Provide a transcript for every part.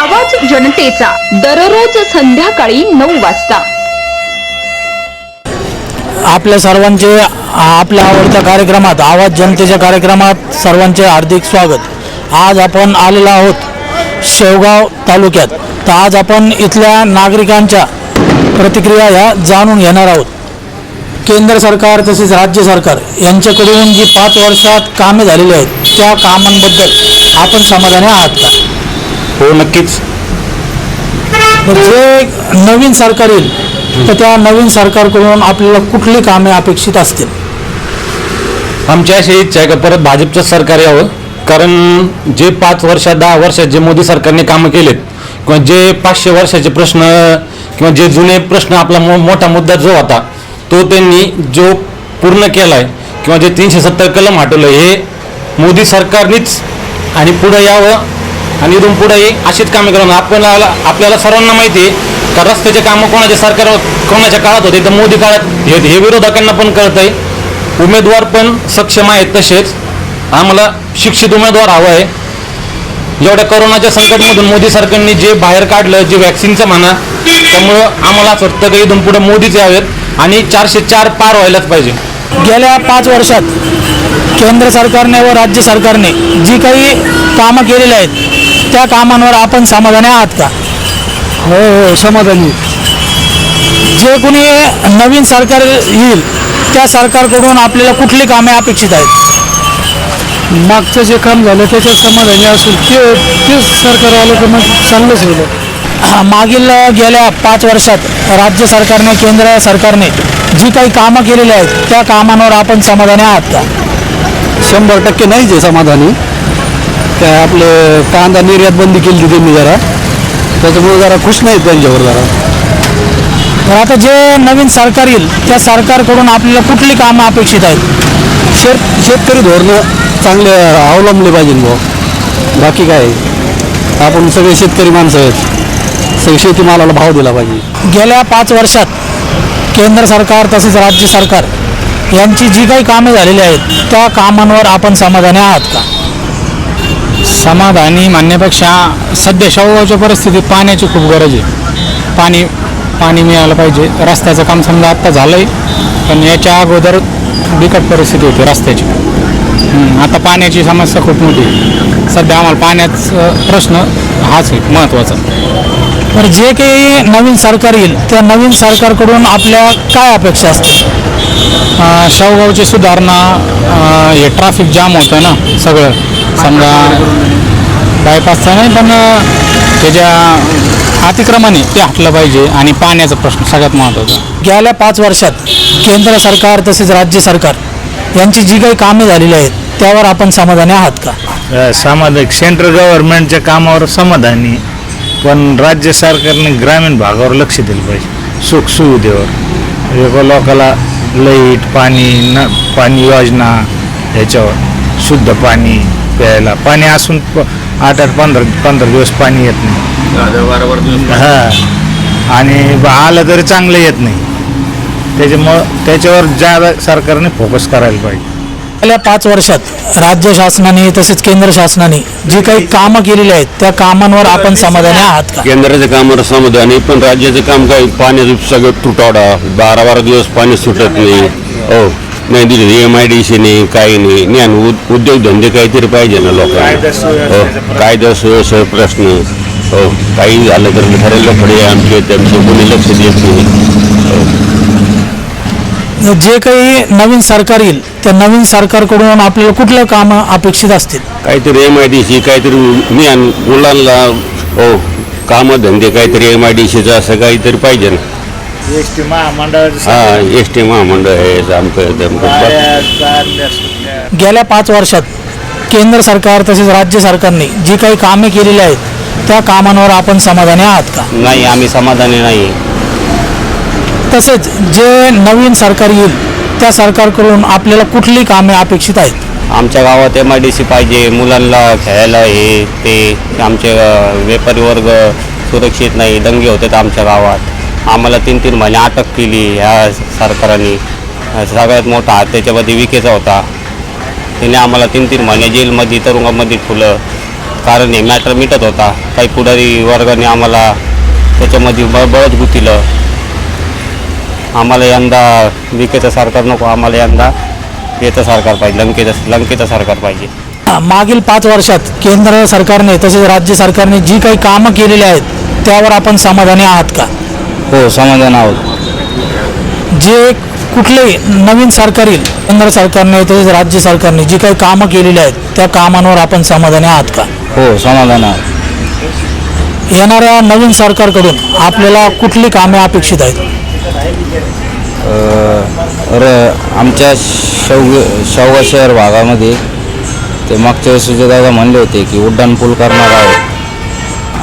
आवाज जनतेचा. दररोज संध्याकाळी नऊ वाजता. आपल्या सर्वांचे आपल्या आवडत्या कार्यक्रमात आवाज जनतेच्या कार्यक्रमात सर्वांचे हार्दिक स्वागत. आज आपण आलेलो आहोत शेवगाव तालुक्यात. तर आज आपण इथल्या नागरिकांच्या प्रतिक्रिया ह्या जाणून घेणार आहोत. केंद्र सरकार तसेच राज्य सरकार यांच्याकडून जी पाच वर्षात कामे झालेली आहेत त्या कामांबद्दल आपण समाधानी आहात का? हो नक्कीच. जे नवीन सरकार येईल तर त्या नवीन सरकारकडून आपल्याला कुठली कामे अपेक्षित असतील? आमची अशी इच्छा आहे का परत भाजपचं सरकार यावं. कारण जे पाच वर्षात दहा वर्षात जे मोदी सरकारने कामं केलेत किंवा जे पाचशे वर्षाचे प्रश्न किंवा जे जुने प्रश्न आपला मो मोठा मुद्दा जो होता तो त्यांनी जो पूर्ण केला आहे किंवा जे तीनशे सत्तर कलम हटवलं हे मोदी सरकारनेच आणि पुढं यावं. आणि इथून पुढेही अशीच कामे करून आपल्याला आपल्याला सर्वांना माहिती आहे का रस्त्याचे कामं कोणाच्या सरकार कोणाच्या काळात होते? तर मोदी काळात हे हे विरोधकांना पण कळतंय. आहे उमेदवार पण सक्षम आहेत तसेच. आम्हाला शिक्षित उमेदवार हवं आहे. एवढ्या कोरोनाच्या संकटमधून मोदी सरकारने जे बाहेर काढलं जे वॅक्सिनचं म्हणा त्यामुळं आम्हाला असं वाटतं की इथून पुढे मोदीच यावेत आणि चारशे चार पार व्हायलाच पाहिजे. गेल्या पाच वर्षात केंद्र सरकारने व राज्य सरकारने जी काही कामं केलेली आहेत त्या कामांवर आपण समाधानी आहात का? हो हो समाधानी. जे कोणी नवीन सरकार येईल त्या सरकारकडून आपल्याला कुठली कामे अपेक्षित आहेत? मागचं जे काम झालं त्याच्यात समाधानी असेल ते तेच सरकार आलं तर मग चांगलंच होईल मागील गेल्या पाच वर्षात राज्य सरकारने केंद्र सरकारने जी काही कामं केलेली आहेत त्या कामांवर आपण समाधानी आहात का? शंभर टक्के नाहीच आहे समाधानी. काय आपले कांदा निर्यात बंदी केली त्यांनी जरा. त्याच्यामुळे जरा खुश नाहीत त्यांच्यावर जरा. तर आता जे नवीन सरकार येईल त्या सरकारकडून आपल्याला कुठली कामं अपेक्षित आहेत? शेत शेतकरी धोरणं चांगले अवलंबले पाहिजे बुवा बाकी काय? आपण सगळे शेतकरी माणसं आहेत. सगळे शेतीमालाला भाव दिला पाहिजे. गेल्या पाच वर्षात केंद्र सरकार तसेच राज्य सरकार यांची जी काही कामे झालेली आहेत त्या कामांवर आपण समाधानी आहात का? समाधानी म्हणण्यापेक्षा सध्या शाहूगावच्या परिस्थितीत पाण्याची खूप गरज आहे. पाणी पाणी मिळालं पाहिजे. रस्त्याचं काम समजा आत्ता झालं आहे पण याच्या अगोदर बिकट परिस्थिती होती रस्त्याची. आता पाण्याची समस्या खूप मोठी आहे. सध्या आम्हाला पाण्याचा प्रश्न हाच आहे महत्त्वाचा. तर जे काही नवीन सरकार येईल त्या नवीन सरकारकडून आपल्या काय अपेक्षा असतील? अं, शाहूगावची सुधारणा हे ट्रॅफिक जाम होतं ना सगळं. समजा बायपासचं नाही पण त्याच्या अतिक्रमणे ते हटलं पाहिजे आणि पाण्याचा प्रश्न सगळ्यात महत्त्वाचा. गेल्या पाच वर्षात केंद्र सरकार तसेच राज्य सरकार यांची जी काही कामे झालेली आहेत त्यावर आपण समाधानी आहात का? सामाजिक सेंट्रल गव्हर्नमेंटच्या कामावर समाधानी. पण राज्य सरकारने ग्रामीण भागावर लक्ष दिलं पाहिजे. सुख सुविधेवर. एका लोकाला लाइट पाणी न पाणी योजना ह्याच्यावर शुद्ध पाणी प्यायला. पाणी असून प- आठ आठ पंधरा पंधरा दिवस पाणी येत नाही. हा. आणि ब- आलं तरी चांगलं येत नाही. त्याच्यामुळं त्याच्यावर ज्यादा सरकारने फोकस करायला पाहिजे. गेल्या पाच वर्षात राज्य शासनाने तसेच केंद्र शासनाने जी काही कामं केलेली आहेत त्या कामांवर आपण समाधानी आहात का? केंद्राच्या कामावर समाधानी पण राज्याचं काम काय? पाण्याचं सगळं तुटवडा. बारा बारा दिवस पाणी सुटत नाही. हो. नाही दिलं एम आय डी सी नाही काही नाही. ज्ञान उद- उद्योगधंदे काहीतरी पाहिजे ना लोकांना. हो. कायदा सुव्यवस्था प्रश्न. हो. काही झालं तर ठरायला पुढे. आमचे त्यांचे कोणी लक्ष देत नाही. जे काही नवीन सरकार येईल त्या नवीन सरकारकडून आपल्याला कुठलं कामं अपेक्षित असतील? काहीतरी एम आय डी सी काहीतरी ज्ञान मुलांना हो कामं धंदे काहीतरी एम आय डी सीचं असं काहीतरी पाहिजे ना. एस टी महामंडळाचं हा एस टी महामंडळ आहे आमचं. गेल्या पाच वर्षात केंद्र सरकार तसेच राज्य सरकारने जी काही कामे केलेली आहेत त्या कामांवर आपण समाधानी आहात का? नाही आम्ही समाधानी नाही तसेच जे नवीन सरकार येईल त्या सरकारकडून आपल्याला कुठली कामे अपेक्षित आहेत? आमच्या गावात एम आय डी सी पाहिजे मुलांना खेळायला हे ते आमचे व्यापारी वर्ग सुरक्षित नाही दंगे होतात आमच्या गावात. आम्हाला तीन तीन महिने अटक केली ह्या सरकारने. सगळ्यात मोठा हात त्याच्यामध्ये विकेचा होता. तिने आम्हाला तीन तीन महिने जेलमध्ये तरुंगामध्ये ठुलं कारण हे मॅटर मिटत होता. काही पुढारी वर्गाने आम्हाला त्याच्यामध्ये ब बळच गुतीलं. आम्हाला यंदा विकेचं सरकार नको आम्हाला यंदा याचं सरकार पाहिजे लंकेचं लंकेचं सरकार पाहिजे. मागील पाच वर्षात केंद्र सरकारने तसेच राज्य सरकारने जी काही कामं केलेली आहेत त्यावर आपण समाधानी आहात का? हो समाधान आहोत. जे कुठलेही नवीन सरकार येईल केंद्र सरकारने तसेच राज्य सरकारने जी काही कामं केलेली आहेत त्या कामांवर आपण समाधानी आहात का? हो समाधान आहोत. येणाऱ्या नवीन सरकारकडून आपल्याला कुठली कामे अपेक्षित आहेत? र आमच्या शौग शावगा शहर भागामध्ये ते मागच्या वेळेस दादा म्हणले होते की उड्डाणपूल करणार आहे.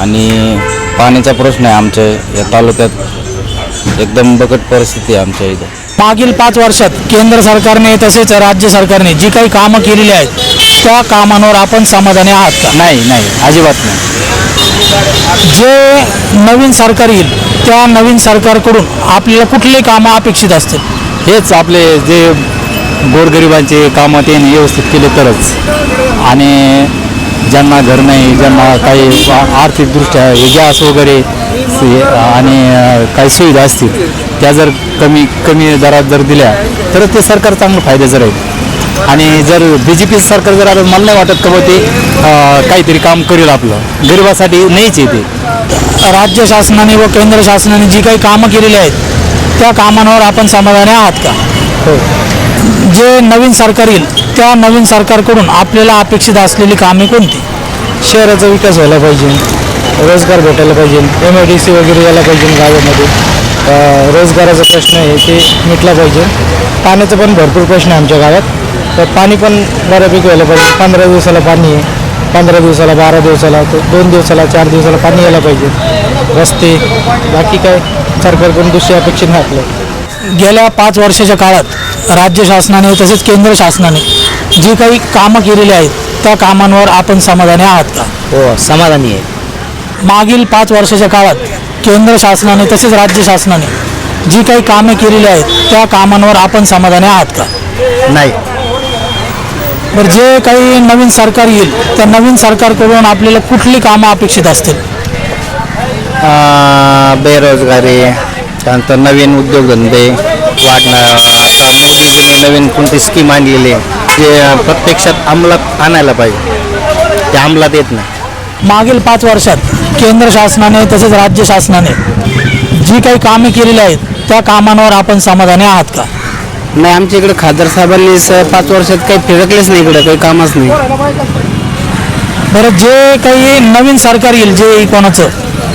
आणि पाण्याचा प्रश्न आहे आमच्या या तालुक्यात. एकदम बकट परिस्थिती आहे आमच्या इथं. मागील पाच वर्षात केंद्र सरकारने तसेच राज्य सरकारने जी काही कामं केलेली आहेत त्या कामांवर आपण समाधानी आहात का? नाही नाही. अजिबात नाही. जे नवीन सरकार येईल त्या नवीन सरकारकडून आपल्याला कुठले कामं अपेक्षित असतील? हेच आपले जे गोरगरिबांचे कामं ते व्यवस्थित केले तरच. आणि ज्यांना घर नाही ज्यांना काही आर्थिकदृष्ट्या गॅस वगैरे आणि काही सुविधा असतील त्या जर कमी कमी दरात जर दिल्या तर ते सरकार चांगलं फायद्याचं राहील. आणि जर बी जे पी सरकार जर आलं मला नाही वाटत का ते काहीतरी काम करेल आपलं. गरिबासाठी नाहीच आहे ते. राज्य शासनाने व केंद्र शासनाने जी काही कामं केलेली आहेत त्या कामांवर आपण समाधानी आहात का? हो. जे नवीन सरकार येईल त्या नवीन सरकारकडून आपल्याला अपेक्षित असलेली कामे कोणती? शहराचा विकास व्हायला पाहिजे रोजगार भेटायला पाहिजे एम आय डी सी वगैरे यायला पाहिजे गावामध्ये. रोजगाराचा प्रश्न आहे ते मिटला पाहिजे. पाण्याचा पण भरपूर प्रश्न आहे आमच्या गावात. तर पाणी पण बऱ्यापैकी व्हायला पाहिजे. पंधरा दिवसाला पाणी आहे. पंधरा दिवसाला बारा दिवसाला तर दोन दिवसाला चार दिवसाला पाणी यायला पाहिजे. रस्ते बाकी काय? सरकारकडून दुसरी अपेक्षा नाही आपलं गेल्या पाच वर्षाच्या काळात राज्य शासनाने तसेच केंद्र शासनाने जी काही कामं केलेली आहेत त्या कामांवर आपण समाधानी आहात का? हो समाधानी आहे. मागील पाच वर्षाच्या काळात केंद्र शासनाने तसेच राज्य शासनाने जी काही कामे केलेली आहेत त्या कामांवर आपण समाधानी आहात का? नाही. बरं जे काही नवीन सरकार येईल त्या नवीन सरकारकडून आपल्याला कुठली कामं अपेक्षित असतील? बेरोजगारी त्यानंतर नवीन उद्योगधंदे वाढणं आता मोदीजींनी नवीन कोणती स्कीम आणलेली आहे ते प्रत्यक्षात अंमलात आणायला पाहिजे. ते अंमलात येत नाही. मागील पाच वर्षात केंद्र शासनाने तसेच राज्य शासनाने जी काही कामे केलेली आहेत त्या कामांवर आपण समाधानी आहात का? नाही आमच्या इकडे खासदार साहेबांनी स- पाच वर्षात काही फिरकलेच नाही इकडे काही कामच नाही. बरं जे काही नवीन सरकार येईल जे कोणाचं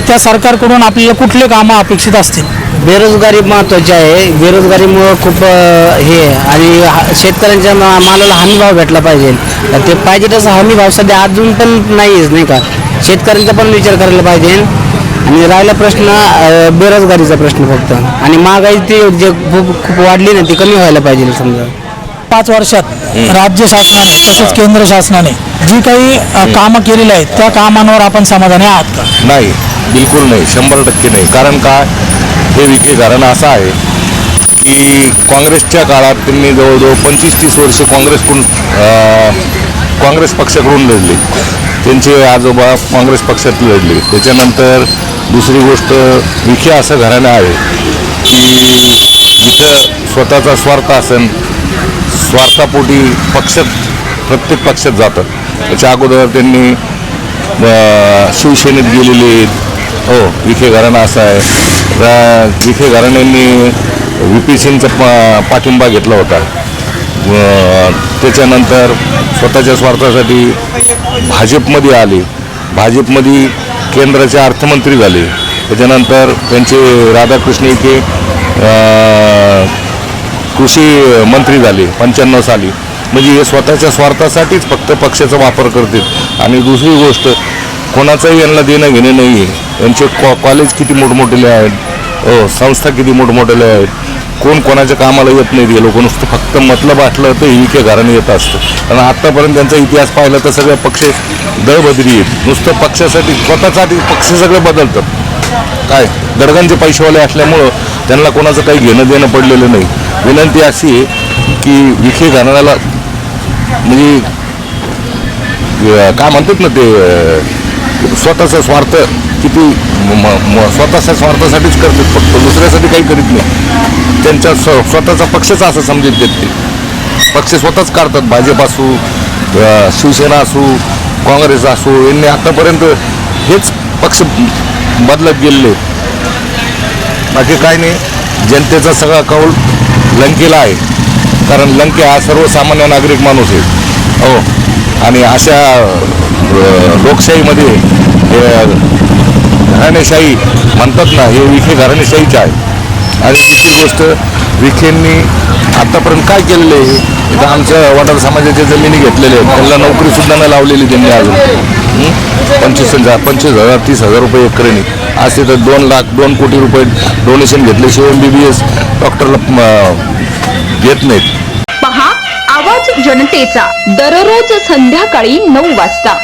त्या सरकारकडून आपल्याला कुठले कामं अपेक्षित असतील? बेरोजगारी महत्वाची आहे. बेरोजगारीमुळं खूप अ, हे आहे. आणि हा- शेतकऱ्यांच्या मा- मालाला हमी भाव भेटला पाहिजे. तर ते पाहिजे तसा हमी भाव सध्या अजून पण नाहीच नाही का? शेतकऱ्यांचा पण विचार करायला पाहिजे. आणि राहिला प्रश्न अ, बेरोजगारीचा प्रश्न फक्त. आणि महागाई ती जे खूप खूप वाढली ना ती कमी व्हायला पाहिजे समजा. पाच वर्षात राज्य शासनाने तसेच केंद्र शासनाने जी काही अ, कामं केलेली आहेत त्या कामांवर आपण समाधानी आहात का? नाही बिलकुल नाही. शंभर टक्के नाही. कारण का? हे विखे कारण असं आहे की काँग्रेसच्या काळात त्यांनी जवळजवळ पंचवीस तीस वर्ष काँग्रेसकडून अं, काँग्रेस पक्षाकडून लढले. त्यांचे आजोबा काँग्रेस पक्षात लढले. त्याच्यानंतर दुसरी गोष्ट विखे असं घराणं आहे की जिथं स्वतःचा स्वार्थ असेल स्वार्थापोटी पक्षात प्रत्येक पक्षात जातात त्याच्या अगोदर त्यांनी शिवसेनेत गेलेले हो विखे घराणं असं आहे. विखे घराण्यांनी व्ही पी सिंगचा पा पाठिंबा घेतला होता. त्याच्यानंतर स्वतःच्या स्वार्थासाठी भाजपमध्ये आले. भाजपमध्ये केंद्राचे अर्थमंत्री झाले. त्याच्यानंतर त्यांचे राधाकृष्ण इथे कृषी मंत्री झाले पंच्याण्णव साली. म्हणजे हे स्वतःच्या स्वार्थासाठीच फक्त पक्षाचा वापर करतात. आणि दुसरी गोष्ट कोणाचंही यांना देणं घेणं नाही आहे यांचे कॉ कॉलेज किती मोठमोठेले आहेत. हो संस्था किती मोठमोठेल्या आहेत. कोण कोणाच्या कामाला येत नाही ते लोक नुसतं फक्त मतलब असलं तर ही घराने येत असतं. आणि आत्तापर्यंत त्यांचा इतिहास पाहिला तर सगळे पक्ष दळबदरी आहेत. नुसतं पक्षासाठी स्वतःसाठी पक्ष सगळे बदलतात. काय? गडगांचे पैसेवाले असल्यामुळं त्यांना कोणाचं काही घेणं देणं पडलेलं नाही. विनंती अशी आहे की विखे घराण्याला म्हणजे काय म्हणतात ना ते स्वतःचा स्वार्थ की म- म- स्वतःच्या स्वार्थासाठीच करतात फक्त दुसऱ्यासाठी काही करीत नाही. त्यांच्या स्व स्वतःचा पक्षच असं समजत देत ते पक्ष स्वतःच काढतात भाजप असू शिवसेना असू काँग्रेस असू यांनी आतापर्यंत हेच पक्ष बदलत गेलेले आहेत. बाकी काय नाही जनतेचा सगळा कौल लंकेला आहे. कारण लंके हा सर्वसामान्य नागरिक माणूस आहे. हो. आणि अशा लोकशाहीमध्ये घराणेशाही म्हणतात ना हे विखे घराणेशाहीचे आहे. आणि दुसरी गोष्ट विखेंनी आतापर्यंत काय केलेलं आहे? इथं आमच्या वडार समाजाच्या जमिनी घेतलेल्या आहेत. त्यांना नोकरीसुद्धा नाही लावलेली त्यांनी अजून. पंचवीस हजार पंचवीस हजार तीस हजार रुपये एकरणी आज तिथं दोन लाख दोन कोटी रुपये डोनेशन घेतल्याशिवाय एम बी बी एस डॉक्टरला घेत नाहीत. पहा आवाज जनतेचा. दररोज संध्याकाळी नऊ वाजता.